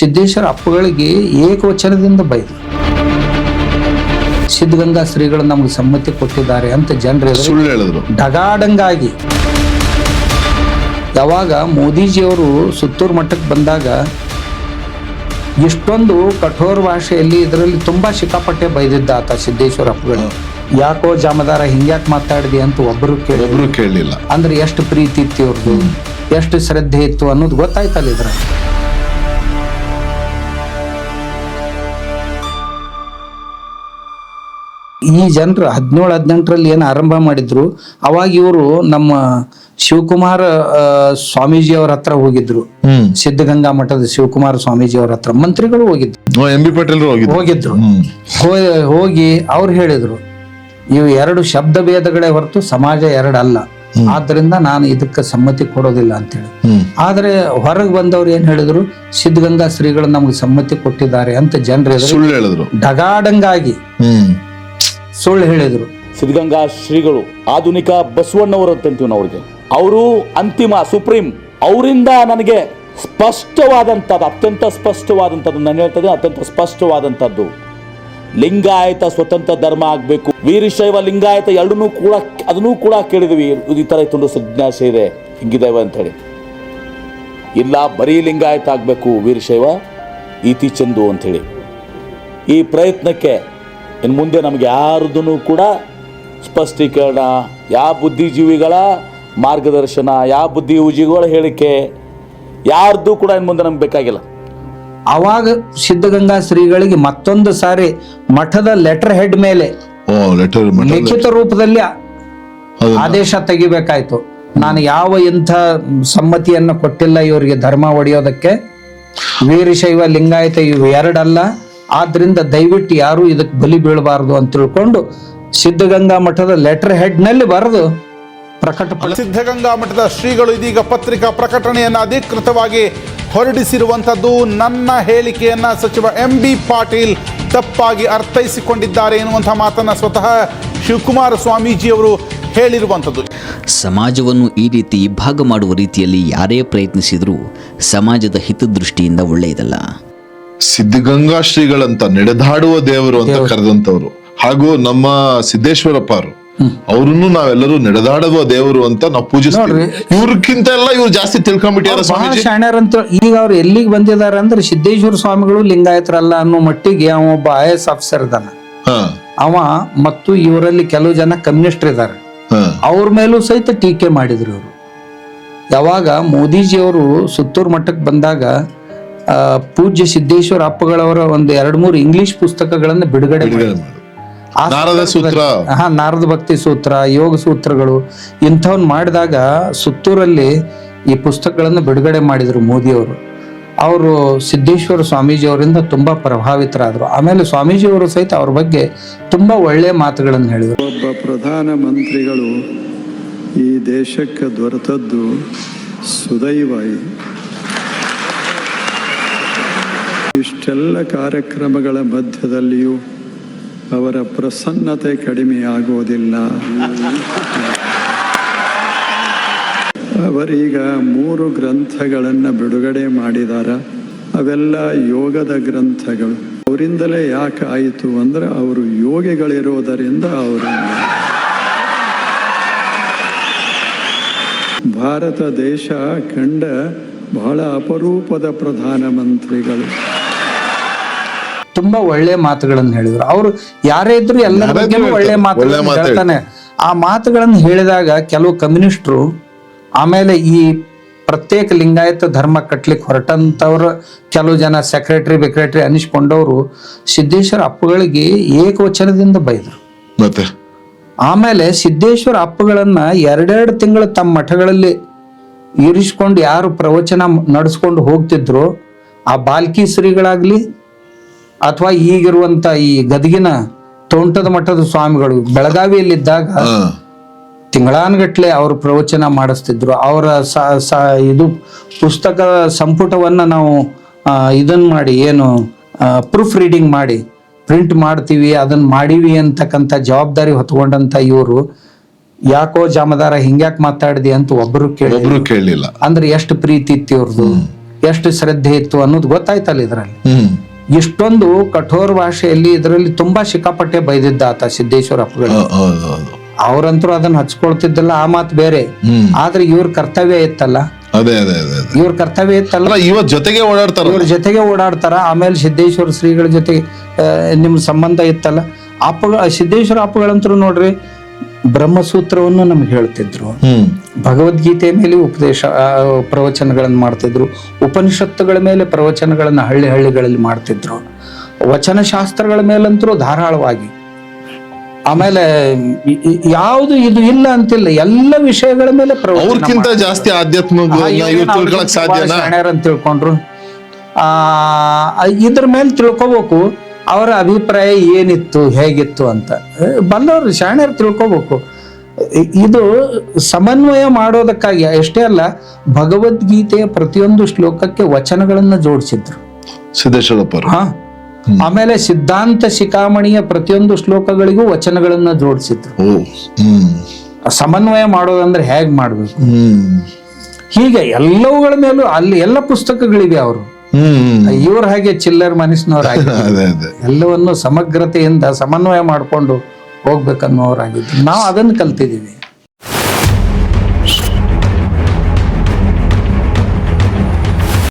ಸಿದ್ದೇಶ್ವರ ಅಪ್ಪಗಳಿಗೆ ಏಕವಚನದಿಂದ ಬೈದು ಸಿದ್ಧಗಂಗಾ ಶ್ರೀಗಳು ನಮಗೆ ಸಮ್ಮತಿ ಕೊಟ್ಟಿದ್ದಾರೆ ಅಂತ ಜನರು ಸುಳ್ಳು ಹೇಳಿದ್ರು. ಡಗಾಡಂಗಾಗಿ ಯಾವಾಗ ಮೋದಿಜಿಯವರು ಸುತ್ತೂರು ಮಠಕ್ಕೆ ಬಂದಾಗ ಇಷ್ಟೊಂದು ಕಠೋರ ಭಾಷೆಯಲ್ಲಿ ಇದರಲ್ಲಿ ತುಂಬಾ ಸಿಕ್ಕಾಪಟ್ಟೆ ಬೈದಿದ್ದ ಆತ ಸಿದ್ದೇಶ್ವರ ಅಪ್ಪಗಳು. ಯಾಕೋ ಜಾಮದಾರ ಹಿಂಗ್ಯಾಕ್ ಮಾತಾಡಿದೆ ಅಂತ ಒಬ್ಬರು ಕೇಳಿ ಒಬ್ರು ಕೇಳಲಿಲ್ಲ. ಅಂದ್ರೆ ಎಷ್ಟು ಪ್ರೀತಿ ಇತ್ತು ಇವ್ರದ್ದು ಎಷ್ಟು ಶ್ರದ್ಧೆ ಇತ್ತು ಅನ್ನೋದು ಗೊತ್ತಾಯ್ತಲ್ಲ ಇದ್ರ ಈ ಜನರು ಹದಿನೇಳು ಹದಿನೆಂಟರಲ್ಲಿ ಏನು ಆರಂಭ ಮಾಡಿದ್ರು ಅವಾಗ ಇವರು ನಮ್ಮ ಶಿವಕುಮಾರ ಸ್ವಾಮೀಜಿ ಅವ್ರ ಹತ್ರ ಹೋಗಿದ್ರು. ಸಿದ್ಧಗಂಗಾ ಮಠದ ಶಿವಕುಮಾರ ಸ್ವಾಮೀಜಿ ಅವ್ರ ಹತ್ರ. ಮಂತ್ರಿಗಳು ಹೋಗಿದ್ರು. ಎಂ ಬಿ ಪಾಟೀಲ್ ಹೋಗಿದ್ರು. ಹೋಗಿ ಅವ್ರು ಹೇಳಿದ್ರು ಇವು ಎರಡು ಶಬ್ದ ಭೇದಗಳೇ ಹೊರತು ಸಮಾಜ ಎರಡಲ್ಲ ಆದ್ರಿಂದ ನಾನು ಇದಕ್ಕೆ ಸಮ್ಮತಿ ಕೊಡೋದಿಲ್ಲ ಅಂತೇಳಿ. ಆದ್ರೆ ಹೊರಗೆ ಬಂದವ್ರು ಏನ್ ಹೇಳಿದ್ರು ಸಿದ್ಧಗಂಗಾ ಶ್ರೀಗಳು ನಮ್ಗೆ ಸಮ್ಮತಿ ಕೊಟ್ಟಿದ್ದಾರೆ ಅಂತ ಜನರು ಸುಳ್ಳು ಹೇಳಿದ್ರು. ಡಗಾಡಂಗಾಗಿ ಸುಳ್ಳು ಹೇಳಿದ್ರು. ಸಿದ್ಧಗಂಗಾ ಶ್ರೀಗಳು, ಆಧುನಿಕ ಬಸವಣ್ಣವರು ಅಂತೀವಿ ನಾವು ಅವ್ರಿಗೆ ಅವರು ಅಂತಿಮ ಸುಪ್ರೀಂ. ಅವರಿಂದ ನನಗೆ ಸ್ಪಷ್ಟವಾದಂಥದ್ದು, ಅತ್ಯಂತ ಸ್ಪಷ್ಟವಾದಂಥದ್ದು ನಾನು ಹೇಳ್ತದೆ ಅತ್ಯಂತ ಸ್ಪಷ್ಟವಾದಂಥದ್ದು. ಲಿಂಗಾಯತ ಸ್ವತಂತ್ರ ಧರ್ಮ ಆಗಬೇಕು. ವೀರಶೈವ ಲಿಂಗಾಯತ ಎರಡನ್ನೂ ಕೂಡ, ಅದನ್ನೂ ಕೂಡ ಕೇಳಿದ್ವಿ. ಈ ಥರ ಇತ್ತು ಸಜ್ಞಾಸೆ ಇದೆ ಹಿಂಗಿದ್ದೇವೆ ಅಂತೇಳಿ ಇಲ್ಲ, ಬರೀ ಲಿಂಗಾಯತ ಆಗಬೇಕು ವೀರಶೈವ, ಈತಿ ಚಂದು ಅಂಥೇಳಿ. ಈ ಪ್ರಯತ್ನಕ್ಕೆ ಇನ್ನು ಮುಂದೆ ನಮಗೆ ಯಾರ್ದೂ ಕೂಡ ಸ್ಪಷ್ಟೀಕರಣ ಯಾವ ಬುದ್ಧಿಜೀವಿಗಳ ಮಾರ್ಗದರ್ಶನ ಯಾವ ಬುದ್ಧಿಜೀವಿಗಳ ಹೇಳಿಕೆ ಯಾರ್ದು ಕೂಡ ಇನ್ನು ಮುಂದೆ ನಮ್ಗೆ ಬೇಕಾಗಿಲ್ಲ. ಅವಾಗ ಸಿದ್ಧಗಂಗಾ ಶ್ರೀಗಳಿಗೆ ಮತ್ತೊಂದು ಸಾರಿ ಮಠದ ಲೆಟರ್ ಹೆಡ್ ಮೇಲೆ ಓ ಲೆಟರ್ ಲಿಖಿತ ರೂಪದಲ್ಲಿ ಆದೇಶ ತೆಗಿಬೇಕಾಯ್ತು. ನಾನು ಯಾವ ಇಂಥ ಸಮ್ಮತಿಯನ್ನು ಕೊಟ್ಟಿಲ್ಲ ಇವರಿಗೆ ಧರ್ಮ ಒಡೆಯೋದಕ್ಕೆ. ವೀರಶೈವ ಲಿಂಗಾಯತ ಇವು ಎರಡಲ್ಲ. ಆದ್ರಿಂದ ದಯವಿಟ್ಟು ಯಾರು ಇದಕ್ಕೆ ಬಲಿ ಬೀಳಬಾರದು ಅಂತ ತಿಳ್ಕೊಂಡು ಸಿದ್ಧಗಂಗಾ ಮಠದ ಲೆಟರ್ ಹೆಡ್ನಲ್ಲಿ ಬರೆದು ಪ್ರಕಟ ಸಿದ್ಧಗಂಗಾ ಮಠದ ಶ್ರೀಗಳು ಇದೀಗ ಪತ್ರಿಕಾ ಪ್ರಕಟಣೆಯನ್ನು ಅಧಿಕೃತವಾಗಿ ಹೊರಡಿಸಿರುವಂಥದ್ದು ನನ್ನ ಹೇಳಿಕೆಯನ್ನ ಸಚಿವ ಎಂ ಬಿ ಪಾಟೀಲ್ ತಪ್ಪಾಗಿ ಅರ್ಥೈಸಿಕೊಂಡಿದ್ದಾರೆ ಎನ್ನುವಂಥ ಮಾತನ್ನ ಸ್ವತಃ ಶಿವಕುಮಾರ ಸ್ವಾಮೀಜಿಯವರು ಹೇಳಿರುವಂಥದ್ದು ಸಮಾಜವನ್ನು ಈ ರೀತಿ ಇಬ್ಬಾಗ ಮಾಡುವ ರೀತಿಯಲ್ಲಿ ಯಾರೇ ಪ್ರಯತ್ನಿಸಿದರೂ ಸಮಾಜದ ಹಿತದೃಷ್ಟಿಯಿಂದ ಒಳ್ಳೆಯದಲ್ಲ. ಸಿದ್ಧಗಂಗಾ ಶ್ರೀಗಳಂತ ನಡೆದಾಡುವ ದೇವರು ಅಂತ ಕರೆದಂತವ್ರು ಹಾಗೂ ನಮ್ಮ ಸಿದ್ದೇಶ್ವರಪ್ಪ ಅವರು ಅವ್ರನ್ನು ನಾವೆಲ್ಲರೂ ನಡೆದಾಡುವ ದೇವರು ಅಂತ ನಾವು ಪೂಜಿಸ್ತೀವಿ. ಇವ್ರಕ್ಕಿಂತ ಎಲ್ಲ ಇವ್ರು ಜಾಸ್ತಿ ತಿಳ್ಕೊಂಡ್ಬಿಟ್ಟಿದ್ದಾರೆ ಸ್ವಾಮೀಜಿ. ಅಂತ ಈಗ ಅವ್ರು ಎಲ್ಲಿಗೆ ಬಂದಿದ್ದಾರೆ ಅಂದ್ರೆ ಸಿದ್ದೇಶ್ವರ ಸ್ವಾಮಿಗಳು ಲಿಂಗಾಯತರಲ್ಲ ಅನ್ನೋ ಮಟ್ಟಿಗೆ ಅವ ಒಬ್ಬ ಐ ಎಸ್ ಆಫೀಸರ್ ಇದ್ದಾನ ಅವ ಮತ್ತು ಇವರಲ್ಲಿ ಕೆಲವು ಜನ ಕಮ್ಯುನಿಸ್ಟ್ ಇದ್ದಾರೆ ಅವ್ರ ಮೇಲೂ ಸಹಿತ ಟೀಕೆ ಮಾಡಿದ್ರು ಇವರು. ಯಾವಾಗ ಮೋದಿಜಿಯವರು ಸುತ್ತೂರು ಮಠಕ್ಕೆ ಬಂದಾಗ ಪೂಜ್ಯ ಸಿದ್ದೇಶ್ವರ ಅಪ್ಪಗಳವರ ಒಂದು ಎರಡು ಮೂರು ಇಂಗ್ಲಿಷ್ ಪುಸ್ತಕಗಳನ್ನು ಬಿಡುಗಡೆ ನಾರದ ಸೂತ್ರ. ಹಾ ನಾರದ ಭಕ್ತಿ ಸೂತ್ರ ಯೋಗ ಸೂತ್ರಗಳು ಇಂಥವನ್ನ ಮಾಡಿದಾಗ ಸುತ್ತೂರಲ್ಲಿ ಈ ಪುಸ್ತಕಗಳನ್ನು ಬಿಡುಗಡೆ ಮಾಡಿದ್ರು ಮೋದಿಯವರು. ಅವರು ಸಿದ್ದೇಶ್ವರ ಸ್ವಾಮೀಜಿ ಅವರಿಂದ ತುಂಬಾ ಪ್ರಭಾವಿತರಾದ್ರು. ಆಮೇಲೆ ಸ್ವಾಮೀಜಿಯವರು ಸಹಿತ ಅವ್ರ ಬಗ್ಗೆ ತುಂಬಾ ಒಳ್ಳೆಯ ಮಾತುಗಳನ್ನು ಹೇಳಿದರು. ಒಬ್ಬ ಪ್ರಧಾನ ಮಂತ್ರಿಗಳು ಈ ದೇಶಕ್ಕೆ ದೊರೆತದ್ದು ಸುದೈವ ಇದು ಇಷ್ಟೆಲ್ಲ ಕಾರ್ಯಕ್ರಮಗಳ ಮಧ್ಯದಲ್ಲಿಯೂ ಅವರ ಪ್ರಸನ್ನತೆ ಕಡಿಮೆಯಾಗುವುದಿಲ್ಲ. ಅವರೀಗ ಮೂರು ಗ್ರಂಥಗಳನ್ನು ಬಿಡುಗಡೆ ಮಾಡಿದಾರ. ಅವೆಲ್ಲ ಯೋಗದ ಗ್ರಂಥಗಳು. ಅವರಿಂದಲೇ ಯಾಕೆ ಆಯಿತು ಅಂದ್ರೆ ಅವರು ಯೋಗಿಗಳಿರೋದರಿಂದ ಅವರು. ಭಾರತ ದೇಶ ಕಂಡ ಬಹಳ ಅಪರೂಪದ ಪ್ರಧಾನಮಂತ್ರಿಗಳು. ತುಂಬಾ ಒಳ್ಳೆ ಮಾತುಗಳನ್ನು ಹೇಳಿದ್ರು. ಅವರು ಯಾರೇ ಇದ್ರು ಎಲ್ಲರ ಬಗ್ಗೆ ಒಳ್ಳೆ. ಮಾತುಗಳನ್ನು ಹೇಳ್ತಾನೆ. ಆ ಮಾತುಗಳನ್ನು ಹೇಳಿದಾಗ ಕೆಲವು ಕಮ್ಯುನಿಸ್ಟ್ರು ಆಮೇಲೆ ಈ ಪ್ರತ್ಯೇಕ ಲಿಂಗಾಯತ ಧರ್ಮ ಕಟ್ಲಿಕ್ಕೆ ಹೊರಟಂತವ್ರ ಕೆಲವು ಜನ ಸೆಕ್ರೆಟರಿ ಬೆಕ್ರೆಟರಿ ಅನಿಸ್ಕೊಂಡವರು ಸಿದ್ದೇಶ್ವರ ಅಪ್ಪಗಳಿಗೆ ಏಕವಚನದಿಂದ ಬೈದರು. ಮತ್ತೆ? ಆಮೇಲೆ ಸಿದ್ದೇಶ್ವರ ಅಪ್ಪುಗಳನ್ನ ಎರಡೆರಡು ತಿಂಗಳು ತಮ್ಮ ಮಠಗಳಲ್ಲಿ ಇರಿಸ್ಕೊಂಡು ಯಾರು ಪ್ರವಚನ ನಡೆಸ್ಕೊಂಡು ಹೋಗ್ತಿದ್ರು ಆ ಬಾಲ್ಕಿ ಶ್ರೀಗಳಾಗ್ಲಿ ಅಥವಾ ಈಗಿರುವಂತ ಈ ಗದಗಿನ ತೋಂಟದ ಮಠದ ಸ್ವಾಮಿಗಳು ಬೆಳಗಾವಿಯಲ್ಲಿದ್ದಾಗ ತಿಂಗಳಾನ್ಗಟ್ಲೆ ಅವರು ಪ್ರವಚನ ಮಾಡಿಸ್ತಿದ್ರು. ಅವರ ಇದು ಪುಸ್ತಕ ಸಂಪುಟವನ್ನ ನಾವು ಇದನ್ನು ಇದನ್ ಮಾಡಿ ಏನು ಪ್ರೂಫ್ ರೀಡಿಂಗ್ ಮಾಡಿ ಪ್ರಿಂಟ್ ಮಾಡ್ತೀವಿ ಅದನ್ನ ಮಾಡೀವಿ ಅಂತಕ್ಕಂಥ ಜವಾಬ್ದಾರಿ ಹೊತ್ಕೊಂಡಂತ ಇವರು. ಯಾಕೋ ಜಾಮದಾರ ಹಿಂಗ್ಯಾಕ್ ಮಾತಾಡಿದಿ ಅಂತ ಒಬ್ರು ಕೇಳಿದ್ರು ಕೇಳಲಿಲ್ಲ. ಅಂದ್ರೆ ಎಷ್ಟು ಪ್ರೀತಿ ಇತ್ತು ಇವ್ರದ್ದು ಎಷ್ಟು ಶ್ರದ್ಧೆ ಇತ್ತು ಅನ್ನೋದು ಗೊತ್ತಾಯ್ತಲ್ಲ ಇದರಲ್ಲಿ. ಇಷ್ಟೊಂದು ಕಠೋರ ಭಾಷೆಯಲ್ಲಿ ಇದರಲ್ಲಿ ತುಂಬಾ ಸಿಕ್ಕಾಪಟ್ಟೆ ಬೈದಿದ್ದ ಆತ ಸಿದ್ದೇಶ್ವರ ಅಪ್ಪಗಳು. ಅವ್ರಂತರೂ ಅದನ್ನ ಹಚ್ಕೊಳ್ತಿದ್ದಲ್ಲ ಆ ಮಾತು ಬೇರೆ. ಆದ್ರೆ ಇವ್ರ ಕರ್ತವ್ಯ ಇತ್ತಲ್ಲ? ಅದೇ ಅದೇ ಇವ್ರ ಕರ್ತವ್ಯ ಇತ್ತಲ್ಲ? ಇವರ ಜೊತೆಗೆ ಓಡಾಡ್ತಾರ ಇವ್ರ ಜೊತೆಗೆ ಓಡಾಡ್ತಾರ ಆಮೇಲೆ ಸಿದ್ದೇಶ್ವರ ಶ್ರೀಗಳ ಜೊತೆಗೆ ನಿಮ್ ಸಂಬಂಧ ಇತ್ತಲ್ಲ? ಅಪ್ಪಗಳ ಸಿದ್ದೇಶ್ವರ ಅಪ್ಪಗಳಂತರೂ ನೋಡ್ರಿ ಬ್ರಹ್ಮಸೂತ್ರವನ್ನು ನಮ್ಗೆ ಹೇಳ್ತಿದ್ರು. ಭಗವದ್ಗೀತೆ ಮೇಲೆ ಉಪದೇಶ ಪ್ರವಚನಗಳನ್ನು ಮಾಡ್ತಿದ್ರು. ಉಪನಿಷತ್ತುಗಳ ಮೇಲೆ ಪ್ರವಚನಗಳನ್ನು ಹಳ್ಳಿ ಹಳ್ಳಿಗಳಲ್ಲಿ ಮಾಡ್ತಿದ್ರು. ವಚನಶಾಸ್ತ್ರಗಳ ಮೇಲಂತರೂ ಧಾರಾಳವಾಗಿ. ಆಮೇಲೆ ಯಾವುದು ಇದು ಇಲ್ಲ ಅಂತಿಲ್ಲ ಎಲ್ಲ ವಿಷಯಗಳ ಮೇಲೆ ಅವ್ರಕ್ಕಿಂತ ಜಾಸ್ತಿ ಆಧ್ಯಾತ್ಮಿಕ ಅಂತ ತಿಳ್ಕೊಂಡ್ರು. ಆ ಇದ್ರ ಮೇಲೆ ತಿಳ್ಕೊಬೇಕು. ಅವರ ಅಭಿಪ್ರಾಯ ಏನಿತ್ತು ಹೇಗಿತ್ತು ಅಂತ. ಬಂದವರು ಶಾಣ್ಯರು ತಿಳ್ಕೋಬೇಕು. ಇದು ಸಮನ್ವಯ ಮಾಡೋದಕ್ಕಾಗಿ ಅಷ್ಟೇ ಅಲ್ಲ ಭಗವದ್ಗೀತೆಯ ಪ್ರತಿಯೊಂದು ಶ್ಲೋಕಕ್ಕೆ ವಚನಗಳನ್ನು ಜೋಡಿಸಿದ್ರು. ಸಿದ್ದೇಶ್ವರಪ್ಪ ಹಾ. ಆಮೇಲೆ ಸಿದ್ಧಾಂತ ಶಿಖಾಮಣಿಯ ಪ್ರತಿಯೊಂದು ಶ್ಲೋಕಗಳಿಗೂ ವಚನಗಳನ್ನ ಜೋಡಿಸಿದ್ರು. ಸಮನ್ವಯ ಮಾಡೋದಂದ್ರೆ ಹೇಗ್ ಮಾಡ್ಬೇಕು? ಹೀಗೆ ಎಲ್ಲವುಗಳ ಮೇಲೂ ಅಲ್ಲಿ ಎಲ್ಲ ಪುಸ್ತಕಗಳಿವೆ ಅವರು. ಇವ್ರ ಹಾಗೆ ಚಿಲ್ಲರ್ ಅದೇ ಎಲ್ಲವನ್ನು ಸಮಗ್ರತೆಯಿಂದ ಸಮನ್ವಯ ಮಾಡಿಕೊಂಡು ಹೋಗ್ಬೇಕನ್ನೋರಾಗಿದ್ದು ನಾವು ಅದನ್ನು ಕಲ್ತಿದ್ದೀವಿ.